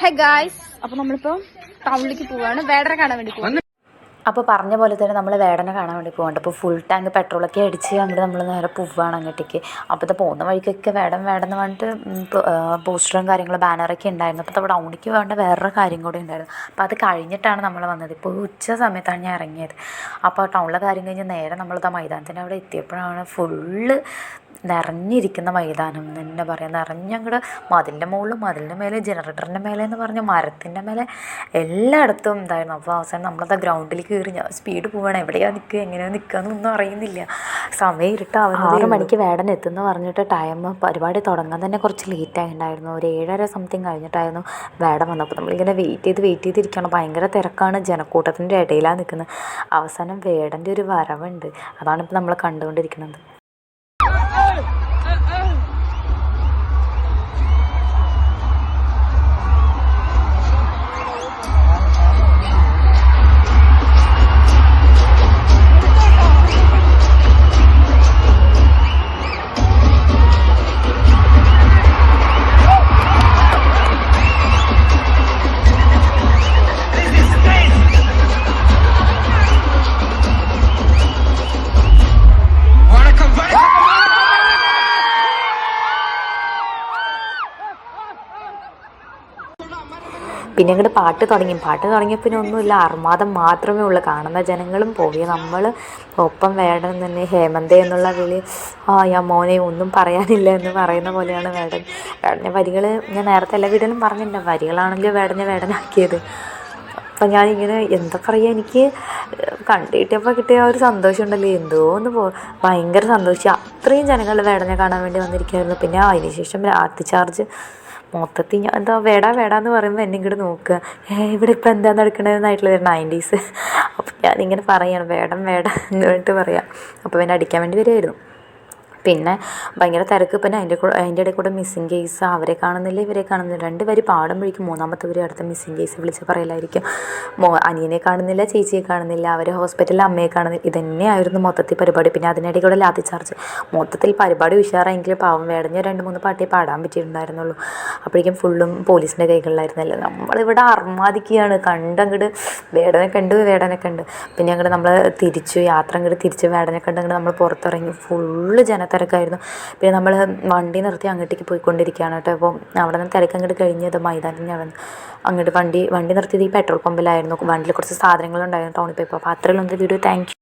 Hey guys അപ്പൊ നമ്മളിപ്പോ ടൗണിലേക്ക് പോവാണ്. വേടരെ കാണാൻ വേണ്ടി പോവാണ്. അപ്പോൾ പറഞ്ഞ പോലെ തന്നെ നമ്മൾ വേടനെ കാണാൻ വേണ്ടി പോകുന്നുണ്ട് അപ്പോൾ ഫുൾ ടാങ്ക് പെട്രോളൊക്കെ അടിച്ച് അങ്ങോട്ട് നമ്മൾ നേരെ പോവുകയാണ് അങ്ങോട്ടേക്ക്. അപ്പോൾ പോകുന്ന വഴിക്കൊക്കെ വേടം വേടം എന്ന് പറഞ്ഞിട്ട് പോസ്റ്ററും കാര്യങ്ങളും ബാനറൊക്കെ ഉണ്ടായിരുന്നു. അപ്പോൾ അവിടെ ടൗണിലേക്ക് വേണ്ട വേറൊരു കാര്യം കൂടി ഉണ്ടായിരുന്നു. അപ്പോൾ അത് കഴിഞ്ഞിട്ടാണ് നമ്മൾ വന്നത്. ഇപ്പോൾ ഉച്ച സമയത്താണ് ഞാൻ ഇറങ്ങിയത്. അപ്പോൾ ടൗണിലെ കാര്യം കഴിഞ്ഞ് നേരെ നമ്മളിതാ മൈതാനത്തിന്റെ അവിടെ എത്തിയപ്പോഴാണ് ഫുള്ള് നിറഞ്ഞിരിക്കുന്ന മൈതാനം എന്ന് തന്നെ പറയാം. നിറഞ്ഞങ്ങോട്ട് മതിലിന്റെ മുകളിൽ മതിലിന്റെ മേലെ ജനറേറ്ററിന്റെ മേലെ എന്ന് പറഞ്ഞ മരത്തിന്റെ മേലെ എല്ലായിടത്തും ഉണ്ടായിരുന്നു അപ്പോൾ അവസാനം നമ്മളത് ഗ്രൗണ്ടിലേക്ക് കയറി. ഞാൻ സ്പീഡ് പോവാണ്. എവിടെയാ നിൽക്കുക എങ്ങനെയാ നിൽക്കുക എന്നൊന്നും അറിയുന്നില്ല. സമയം ഇരുട്ടാവുന്നത് ആറ് മണിക്ക് വേടൻ എത്തുമെന്ന് പറഞ്ഞിട്ട് ടൈം പരിപാടി തുടങ്ങാൻ തന്നെ കുറച്ച് ലേറ്റ് ആയിട്ടുണ്ടായിരുന്നു. ഒരു ഏഴര സംതിങ് കഴിഞ്ഞിട്ടായിരുന്നു വേടം വന്നപ്പോൾ അപ്പോൾ നമ്മളിങ്ങനെ വെയിറ്റ് ചെയ്ത് വെയിറ്റ് ചെയ്തിരിക്കുകയാണ്. ഭയങ്കര തിരക്കാണ്. ജനക്കൂട്ടത്തിന്റെ ഇടയിലാണ് നിൽക്കുന്നത്. അവസാനം വേടന്റെ ഒരു വരവുണ്ട്. അതാണ് ഇപ്പോൾ നമ്മൾ കണ്ടുകൊണ്ടിരിക്കുന്നത്. പിന്നെ അങ്ങോട്ട് പാട്ട് തുടങ്ങി. പാട്ട് തുടങ്ങിയ പിന്നെ ഒന്നുമില്ല. അർമാദം മാത്രമേ ഉള്ളൂ. കാണുന്ന ജനങ്ങളും പോയി. നമ്മൾ ഒപ്പം വേടൻ തന്നെ. ഹേമന്തേ എന്നുള്ള വിളി ആ ഞാൻ മോനെ ഒന്നും പറയാനില്ല എന്ന് പറയുന്ന പോലെയാണ് വേടൻ. വേടന്റെ വരികൾ ഞാൻ നേരത്തെ എല്ലാ വീട്ടിലും പറഞ്ഞിട്ടുണ്ട്. വരികളാണല്ലോ വേടനെ വേടനാക്കിയത്. അപ്പം ഞാനിങ്ങനെ എന്താ പറയുക എനിക്ക് കണ്ടിട്ടപ്പോൾ കിട്ടിയ ഒരു സന്തോഷം ഉണ്ടല്ലോ എന്തോ ഒന്ന് പോ ഭയങ്കര സന്തോഷിച്ചു അത്രയും ജനങ്ങൾ വേടനെ കാണാൻ വേണ്ടി വന്നിരിക്കുകയായിരുന്നു പിന്നെ അതിനുശേഷം ശേഷം രാത്രി ചാർജ് മൊത്തത്തിൽ ഞാൻ എന്താ വേടാ വേടാന്ന് പറയുമ്പോൾ എന്നെ ഇങ്ങോട്ട് നോക്കുക ഏ ഇവിടെ ഇപ്പം എന്താ നടക്കണതെന്നായിട്ടുള്ള ഒരു നയന്റീസ് അപ്പം ഞാനിങ്ങനെ പറയാണ് വേടം വേടം എന്ന് പറഞ്ഞിട്ട് പറയാം. അപ്പോൾ എന്നെ അടിക്കാൻ വേണ്ടി വരുമായിരുന്നു പിന്നെ ഭയങ്കര തിരക്ക്. പിന്നെ അതിന്റെ കൂടെ അതിന്റെ ഇടയിൽ കൂടെ മിസ്സിങ് കേസ് അവരെ കാണുന്നില്ല ഇവരെ കാണുന്നില്ല. രണ്ട് പേര് പാടുമ്പോഴേക്കും മൂന്നാമത്തെ ഒരു അടുത്ത മിസ്സിങ് കേസ് വിളിച്ച് പറയലായിരിക്കും. മോ അനിയനെ കാണുന്നില്ല ചേച്ചിയെ കാണുന്നില്ല അവരെ ഹോസ്പിറ്റലിൽ അമ്മയെ കാണുന്നില്ല. ഇതന്നെയായിരുന്നു മൊത്തത്തിൽ പരിപാടി. പിന്നെ അതിനിടയിൽ കൂടെ ലാത്തി ചാർജ്. മൊത്തത്തിൽ പരിപാടി ഉഷാറായെങ്കിൽ പാവം വേടഞ്ഞ രണ്ട് മൂന്ന് പാട്ടി പാടാൻ പറ്റിയിട്ടുണ്ടായിരുന്നുള്ളൂ. അപ്പോഴേക്കും ഫുള്ളും പോലീസിന്റെ കൈകളിലായിരുന്നല്ലോ? നമ്മളിവിടെ അർമാദിക്കുകയാണ്. കണ്ടങ്ങോട്ട് വേടനെ കണ്ട് വേടനെ കണ്ട്. പിന്നെ അങ്ങോട്ട് നമ്മൾ തിരിച്ചു യാത്ര അങ്ങോട്ട് തിരിച്ച് വേടനെ കണ്ട് അങ്ങോട്ട് നമ്മൾ പുറത്തിറങ്ങി. ഫുള്ള് ജനത്തിരക്കായിരുന്നു പിന്നെ നമ്മൾ വണ്ടി നിർത്തി അങ്ങോട്ടേക്ക് പോയിക്കൊണ്ടിരിക്കുകയാണ് കേട്ടോ. അപ്പോൾ അവിടെ നിന്ന് തിരക്ക് അങ്ങോട്ട് കഴിഞ്ഞത് മൈതാനം അവിടെ അങ്ങോട്ട് വണ്ടി വണ്ടി നിർത്തിയത് ഈ പെട്രോൾ പമ്പിലായിരുന്നു. വണ്ടിയിൽ കുറച്ച് സാധനങ്ങളുണ്ടായിരുന്നു ടൗണിൽ പോയപ്പോൾ. അപ്പോൾ അത്രയുള്ള. Video thank